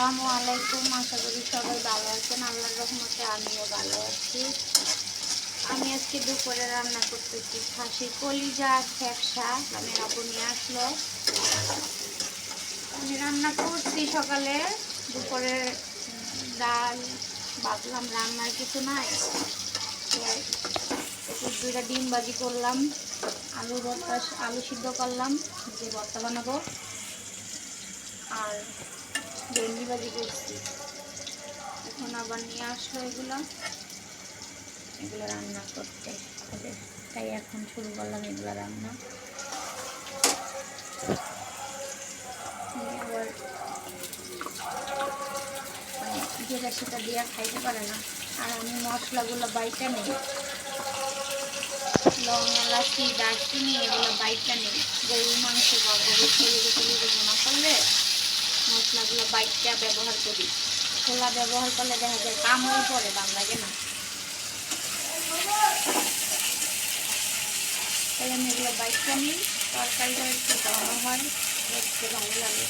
আসসালামু আলাইকুম, আশা করি সবাই ভালো আছেন। আল্লাহর রহমতে আমিও ভালো আছি। আমি আজকে দুপুরে রান্না করতেছি খাসি, কলিজা খেপসা আমি আপু নিয়ে আসলো। আমি রান্না করছি সকালে। দুপুরে ডাল, ভাবলাম রান্নার কিছু নাই। দুইটা ডিম ভাজি করলাম, আলু ভর্তা, আলু সিদ্ধ করলাম, যে ভর্তা বানাবো। আর ভেন্ডি ভাজি করছি। এখন আবার নিয়ে আসলো এগুলো। এগুলো রান্না করতে হবে। তাই এখন শুরু করলাম এগুলো রান্না। আবার মানে যেটা সেটা দিয়ে খাইতে পারে না। আর আমি মশলাগুলো বাইটা নেই। লং এলাচি, দারচিনি এগুলো বাইটা নেই। গরুর মাংস বা গরুর শরীরে শরীরে বোনা করলে মশলাগুলো বাইকটা ব্যবহার করি। খোলা ব্যবহার করলে দেখা যায় কামড় পরে দাম লাগে না। তাই আমি এগুলো বাইকটা নিই তরকারিটা একটু দাওয়া হয় দেখতে ভালো লাগে।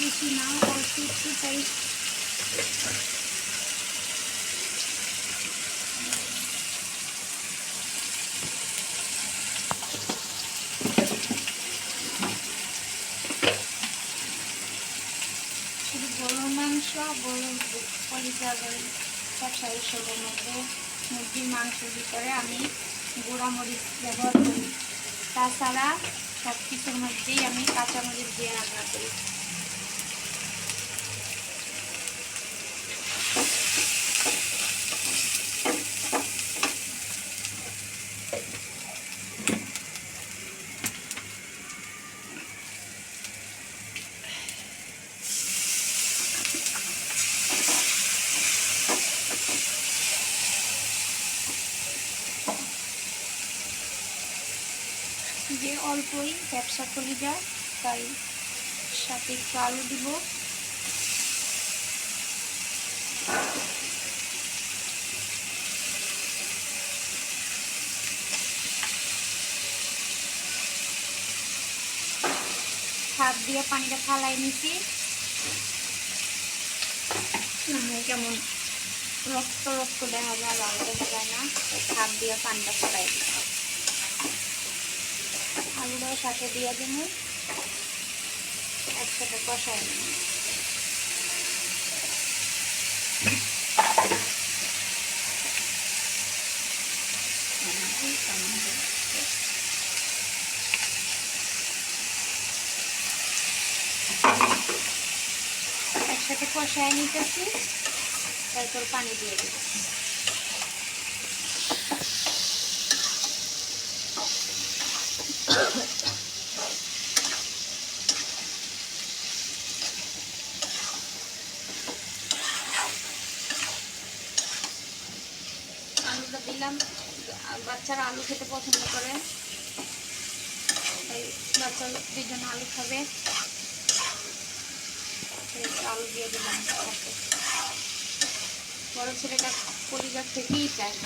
বেশি না অল্প একটু তাই। শুধু গরুর মাংস, গরুর কলিজা গরু মধ্যে মুরগির মাংসের ভিতরে আমি গুঁড়া মরিচ ব্যবহার করি। তাছাড়া সব কিছুর মধ্যেই আমি কাঁচামরিচ দিয়ে রান্না করি। যে অল্পই ব্যবসা যায় তাই সাথে একটু আলু দিব। হাত দিয়ে পানিটা ফালাই নিছি। কেমন রক্ত রক্ত দেখা যায় ভালো দেখা যায় না। হাত দিয়ে পানিটা ফালাই দিই আলুটাও সাথে দিয়ে দেব। একসাথে কষাই একসাথে কষায় নিতেছি তারপর পানি দিয়ে দেবো। দিলাম। বাচ্চারা আলু খেতে পছন্দ করে। তাই বাচ্চা দুজন আলু খাবে। আলু দিয়ে দিলাম। বড় ছেলেটা পরিবার থেকেই চায়।